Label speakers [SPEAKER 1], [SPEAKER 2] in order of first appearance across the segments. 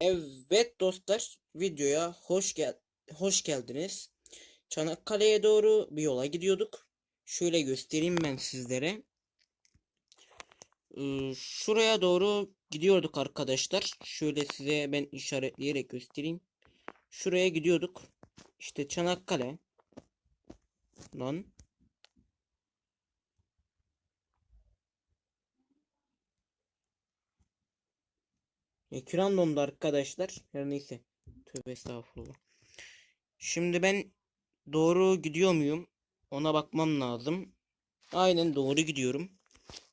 [SPEAKER 1] Evet dostlar videoya hoş gel hoş geldiniz. Çanakkale'ye doğru bir yola gidiyorduk. Şöyle göstereyim ben sizlere. Ee, şuraya doğru gidiyorduk arkadaşlar. Şöyle size ben işaretleyerek göstereyim. Şuraya gidiyorduk. İşte Çanakkale. Lan. Ekran dondu arkadaşlar. Her neyse. Tövbe estağfurullah. Şimdi ben doğru gidiyor muyum? Ona bakmam lazım. Aynen doğru gidiyorum.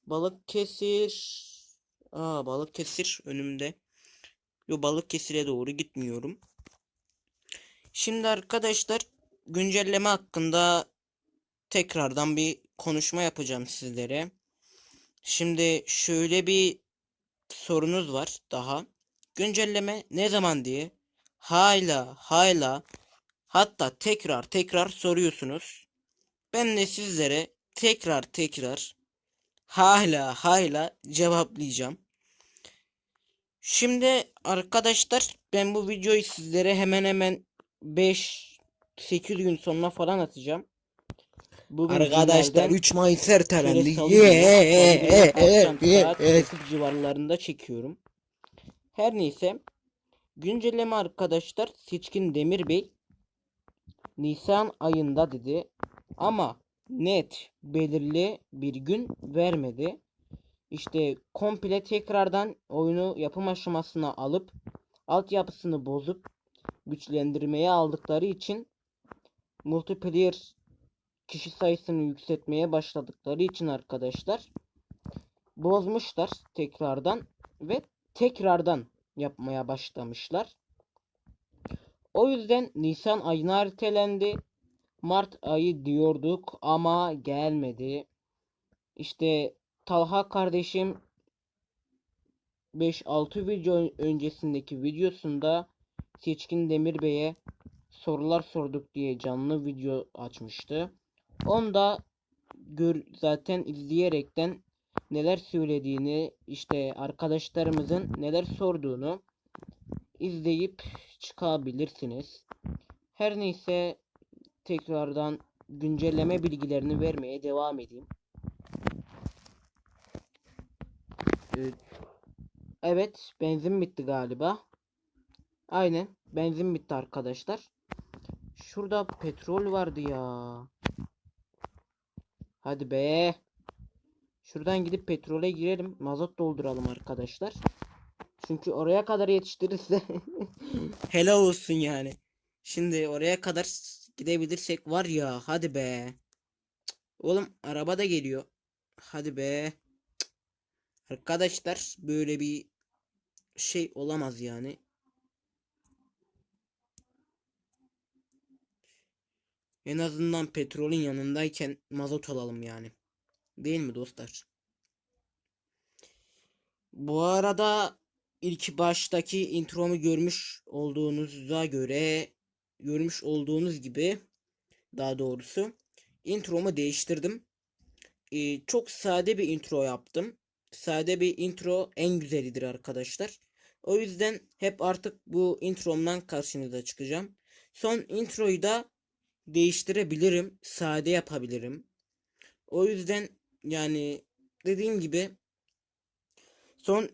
[SPEAKER 1] Balıkesir. Aa Balıkesir önümde. Yo Balıkesir'e doğru gitmiyorum. Şimdi arkadaşlar güncelleme hakkında tekrardan bir konuşma yapacağım sizlere. Şimdi şöyle bir sorunuz var daha. Güncelleme ne zaman diye hala hala hatta tekrar tekrar soruyorsunuz. Ben de sizlere tekrar tekrar hala hala cevaplayacağım. Şimdi arkadaşlar ben bu videoyu sizlere hemen hemen 5 8 gün sonra falan atacağım. Bugün
[SPEAKER 2] Arkadaşlar
[SPEAKER 1] günlerden
[SPEAKER 2] 3 Mayıs ertelendi. Ye,
[SPEAKER 1] günü,
[SPEAKER 2] ye,
[SPEAKER 1] salı günü
[SPEAKER 2] ye,
[SPEAKER 1] akşam
[SPEAKER 2] ye,
[SPEAKER 1] saat
[SPEAKER 2] ye.
[SPEAKER 1] 8 civarlarında çekiyorum. Her neyse güncelleme arkadaşlar Seçkin Demir Bey Nisan ayında dedi ama net belirli bir gün vermedi. İşte komple tekrardan oyunu yapım aşamasına alıp altyapısını bozup güçlendirmeye aldıkları için multiplayer kişi sayısını yükseltmeye başladıkları için arkadaşlar bozmuşlar tekrardan ve tekrardan yapmaya başlamışlar. O yüzden Nisan ayına ertelendi. Mart ayı diyorduk ama gelmedi. İşte Talha kardeşim 5-6 video öncesindeki videosunda Seçkin Demir Bey'e sorular sorduk diye canlı video açmıştı. Onda gör zaten izleyerekten neler söylediğini işte arkadaşlarımızın neler sorduğunu izleyip çıkabilirsiniz. Her neyse tekrardan güncelleme bilgilerini vermeye devam edeyim. Evet, benzin bitti galiba. Aynen, benzin bitti arkadaşlar. Şurada petrol vardı ya. Hadi be. Şuradan gidip petrole girelim. Mazot dolduralım arkadaşlar. Çünkü oraya kadar yetiştirirse helal olsun yani. Şimdi oraya kadar gidebilirsek var ya hadi be. Oğlum araba da geliyor. Hadi be. Arkadaşlar böyle bir şey olamaz yani. En azından petrolün yanındayken mazot alalım yani. Değil mi dostlar? Bu arada ilk baştaki intromu görmüş olduğunuza göre görmüş olduğunuz gibi daha doğrusu intromu değiştirdim. Ee, çok sade bir intro yaptım. Sade bir intro en güzelidir arkadaşlar. O yüzden hep artık bu intromdan karşınıza çıkacağım. Son introyu da değiştirebilirim. Sade yapabilirim. O yüzden yani dediğim gibi son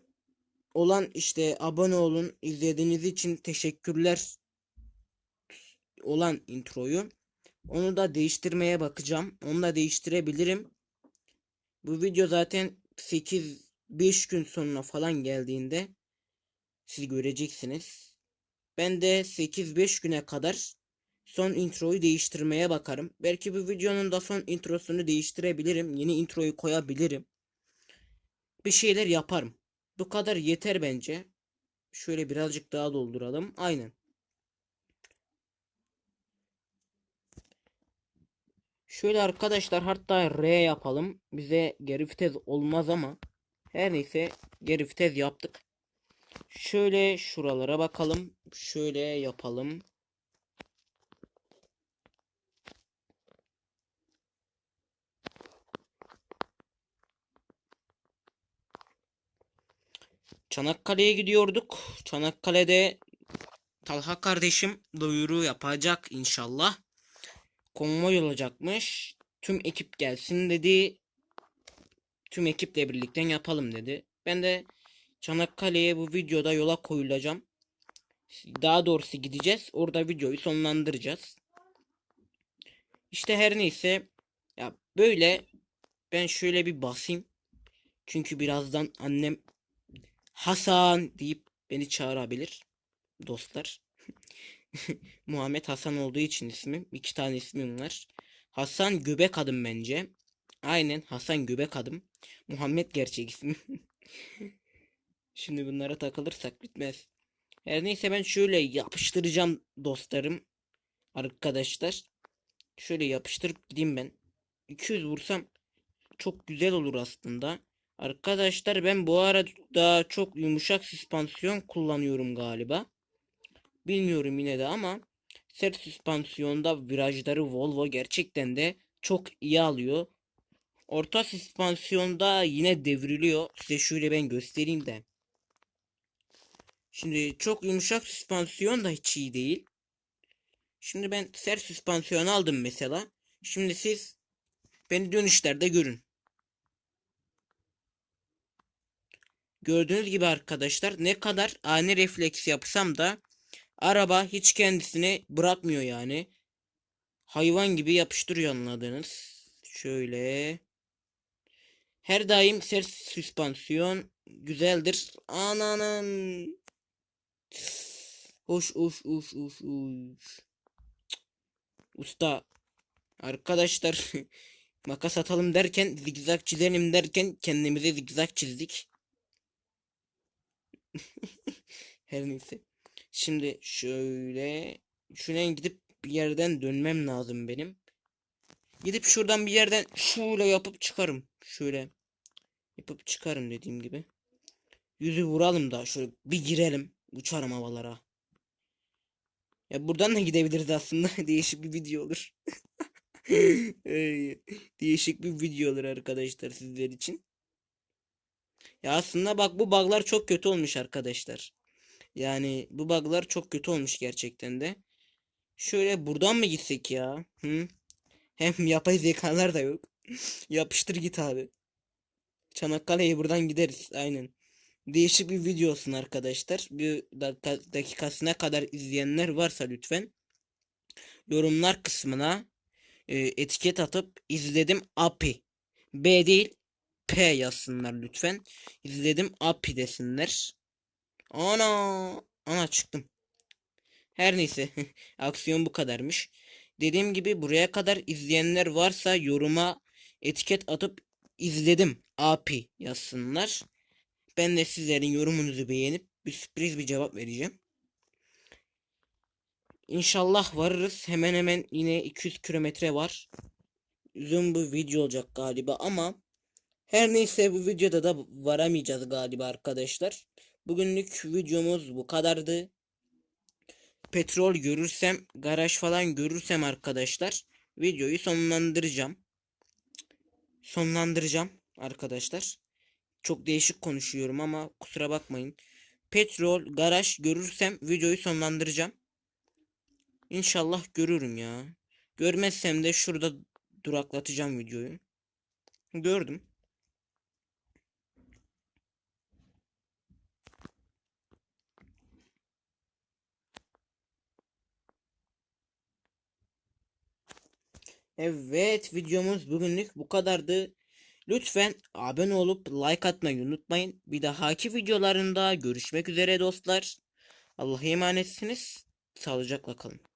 [SPEAKER 1] olan işte abone olun izlediğiniz için teşekkürler olan introyu onu da değiştirmeye bakacağım. Onu da değiştirebilirim. Bu video zaten 8 5 gün sonra falan geldiğinde siz göreceksiniz. Ben de 8-5 güne kadar son introyu değiştirmeye bakarım. Belki bu videonun da son introsunu değiştirebilirim. Yeni introyu koyabilirim. Bir şeyler yaparım. Bu kadar yeter bence. Şöyle birazcık daha dolduralım. Aynen. Şöyle arkadaşlar hatta R yapalım. Bize geri vites olmaz ama. Her neyse geri vites yaptık. Şöyle şuralara bakalım. Şöyle yapalım. Çanakkale'ye gidiyorduk. Çanakkale'de Talha kardeşim duyuru yapacak inşallah. Konvoy olacakmış. Tüm ekip gelsin dedi. Tüm ekiple birlikte yapalım dedi. Ben de Çanakkale'ye bu videoda yola koyulacağım. Daha doğrusu gideceğiz. Orada videoyu sonlandıracağız. İşte her neyse. Ya böyle ben şöyle bir basayım. Çünkü birazdan annem Hasan deyip beni çağırabilir. Dostlar. Muhammed Hasan olduğu için ismim. iki tane ismim var. Hasan göbek adım bence. Aynen Hasan göbek adım. Muhammed gerçek ismim. Şimdi bunlara takılırsak bitmez. Her neyse ben şöyle yapıştıracağım dostlarım. Arkadaşlar. Şöyle yapıştırıp gideyim ben. 200 vursam çok güzel olur aslında. Arkadaşlar ben bu arada çok yumuşak süspansiyon kullanıyorum galiba. Bilmiyorum yine de ama sert süspansiyonda virajları Volvo gerçekten de çok iyi alıyor. Orta süspansiyonda yine devriliyor. Size şöyle ben göstereyim de. Şimdi çok yumuşak süspansiyon da hiç iyi değil. Şimdi ben sert süspansiyon aldım mesela. Şimdi siz beni dönüşlerde görün. Gördüğünüz gibi arkadaşlar ne kadar ani refleks yapsam da araba hiç kendisini bırakmıyor yani. Hayvan gibi yapıştırıyor anladınız. Şöyle. Her daim sert süspansiyon güzeldir. Ananın. Hoş hoş hoş hoş hoş. Usta. Arkadaşlar makas atalım derken zigzag çizelim derken kendimize zigzag çizdik. Her neyse. Şimdi şöyle şuraya gidip bir yerden dönmem lazım benim. Gidip şuradan bir yerden şöyle yapıp çıkarım. Şöyle yapıp çıkarım dediğim gibi. Yüzü vuralım da şöyle bir girelim. Uçarım havalara. Ya buradan da gidebiliriz aslında. Değişik bir video olur. Değişik bir video olur arkadaşlar sizler için. Ya aslında bak bu bug'lar çok kötü olmuş arkadaşlar. Yani bu bug'lar çok kötü olmuş gerçekten de. Şöyle buradan mı gitsek ya? Hı? Hem yapay zekalar da yok. Yapıştır git abi. Çanakkale'ye buradan gideriz. Aynen. Değişik bir video olsun arkadaşlar. Bir dakika, dakikasına kadar izleyenler varsa lütfen yorumlar kısmına e, etiket atıp izledim API. B değil P yazsınlar lütfen. İzledim API desinler. Ana ana çıktım. Her neyse aksiyon bu kadarmış. Dediğim gibi buraya kadar izleyenler varsa yoruma etiket atıp izledim API yazsınlar. Ben de sizlerin yorumunuzu beğenip bir sürpriz bir cevap vereceğim. İnşallah varırız. Hemen hemen yine 200 kilometre var. Uzun bir video olacak galiba ama her neyse bu videoda da varamayacağız galiba arkadaşlar. Bugünlük videomuz bu kadardı. Petrol görürsem, garaj falan görürsem arkadaşlar videoyu sonlandıracağım. Sonlandıracağım arkadaşlar. Çok değişik konuşuyorum ama kusura bakmayın. Petrol, garaj görürsem videoyu sonlandıracağım. İnşallah görürüm ya. Görmezsem de şurada duraklatacağım videoyu. Gördüm. Evet videomuz bugünlük bu kadardı. Lütfen abone olup like atmayı unutmayın. Bir dahaki videolarında görüşmek üzere dostlar. Allah'a emanetsiniz. Sağlıcakla kalın.